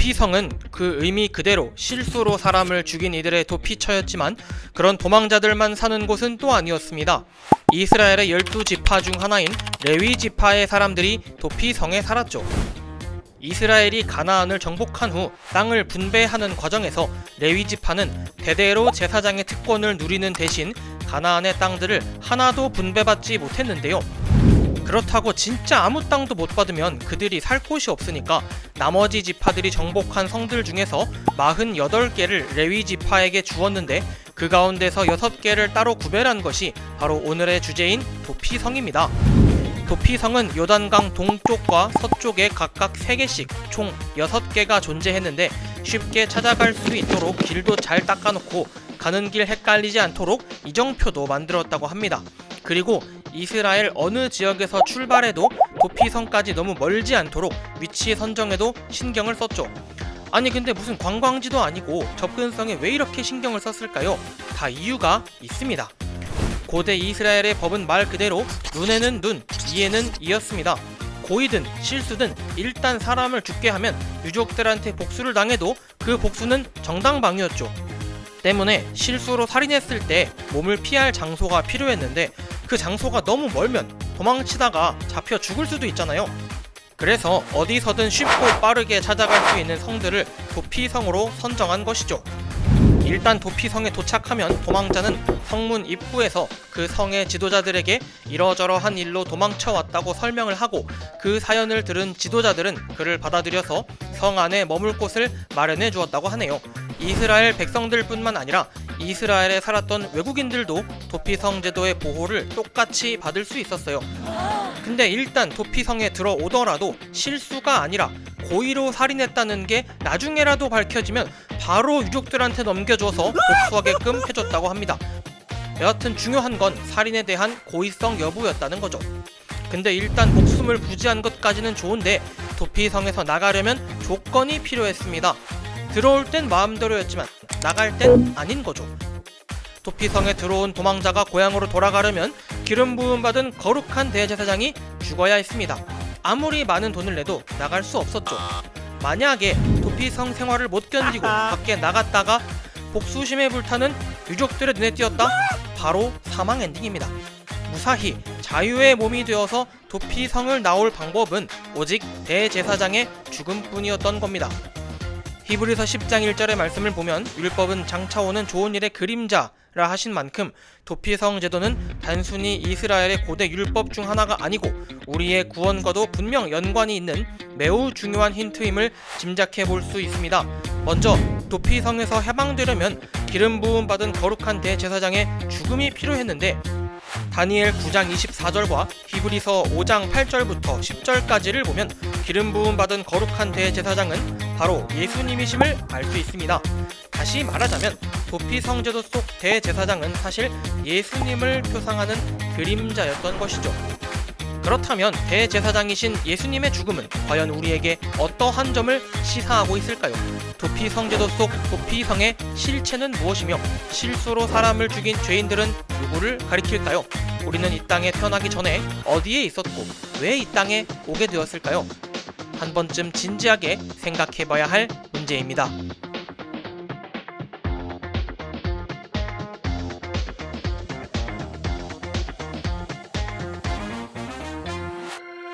도피성은 그 의미 그대로 실수로 사람을 죽인 이들의 도피처였지만 그런 도망자들만 사는 곳은 또 아니었습니다. 이스라엘의 열두 지파 중 하나인 레위 지파의 사람들이 도피성에 살았죠. 이스라엘이 가나안을 정복한 후 땅을 분배하는 과정에서 레위 지파는 대대로 제사장의 특권을 누리는 대신 가나안의 땅들을 하나도 분배받지 못했는데요. 그렇다고 진짜 아무 땅도 못 받으면 그들이 살 곳이 없으니까 나머지 지파들이 정복한 성들 중에서 48개를 레위 지파에게 주었는데 그 가운데서 6개를 따로 구별한 것이 바로 오늘의 주제인 도피성입니다. 도피성은 요단강 동쪽과 서쪽에 각각 3개씩 총 6개가 존재했는데 쉽게 찾아갈 수 있도록 길도 잘 닦아놓고 가는 길 헷갈리지 않도록 이정표도 만들었다고 합니다. 그리고 이스라엘 어느 지역에서 출발해도 도피성까지 너무 멀지 않도록 위치 선정에도 신경을 썼죠. 아니 근데 무슨 관광지도 아니고 접근성에 왜 이렇게 신경을 썼을까요? 다 이유가 있습니다. 고대 이스라엘의 법은 말 그대로 눈에는 눈, 이에는 이였습니다. 고의든 실수든 일단 사람을 죽게 하면 유족들한테 복수를 당해도 그 복수는 정당방위였죠. 때문에 실수로 살인했을 때 몸을 피할 장소가 필요했는데 그 장소가 너무 멀면 도망치다가 잡혀 죽을 수도 있잖아요. 그래서 어디서든 쉽고 빠르게 찾아갈 수 있는 성들을 도피성으로 선정한 것이죠. 일단 도피성에 도착하면 도망자는 성문 입구에서 그 성의 지도자들에게 이러저러한 일로 도망쳐 왔다고 설명을 하고 그 사연을 들은 지도자들은 그를 받아들여서 성 안에 머물 곳을 마련해 주었다고 하네요. 이스라엘 백성들뿐만 아니라 이스라엘에 살았던 외국인들도 도피성 제도의 보호를 똑같이 받을 수 있었어요. 근데 일단 도피성에 들어오더라도 실수가 아니라 고의로 살인했다는 게 나중에라도 밝혀지면 바로 유족들한테 넘겨줘서 복수하게끔 해줬다고 합니다. 여하튼 중요한 건 살인에 대한 고의성 여부였다는 거죠. 근데 일단 목숨을 부지한 것까지는 좋은데 도피성에서 나가려면 조건이 필요했습니다. 들어올 땐 마음대로였지만 나갈 땐 아닌 거죠. 도피성에 들어온 도망자가 고향으로 돌아가려면 기름 부음 받은 거룩한 대제사장이 죽어야 했습니다. 아무리 많은 돈을 내도 나갈 수 없었죠. 만약에 도피성 생활을 못 견디고 밖에 나갔다가 복수심에 불타는 유족들의 눈에 띄었다? 바로 사망 엔딩입니다. 무사히 자유의 몸이 되어서 도피성을 나올 방법은 오직 대제사장의 죽음뿐이었던 겁니다. 히브리서 10장 1절의 말씀을 보면 율법은 장차 오는 좋은 일의 그림자라 하신 만큼 도피성 제도는 단순히 이스라엘의 고대 율법 중 하나가 아니고 우리의 구원과도 분명 연관이 있는 매우 중요한 힌트임을 짐작해 볼 수 있습니다. 먼저 도피성에서 해방되려면 기름 부음 받은 거룩한 대제사장의 죽음이 필요했는데 다니엘 9장 24절과 히브리서 5장 8절부터 10절까지를 보면 기름 부음 받은 거룩한 대제사장은 바로 예수님이심을 알 수 있습니다. 다시 말하자면 도피 성제도 속 대제사장은 사실 예수님을 표상하는 그림자였던 것이죠. 그렇다면 대제사장이신 예수님의 죽음은 과연 우리에게 어떠한 점을 시사하고 있을까요? 도피 성제도 속 도피성의 실체는 무엇이며 실수로 사람을 죽인 죄인들은 누구를 가리킬까요? 우리는 이 땅에 태어나기 전에 어디에 있었고 왜 이 땅에 오게 되었을까요? 한 번쯤 진지하게 생각해 봐야 할 문제입니다.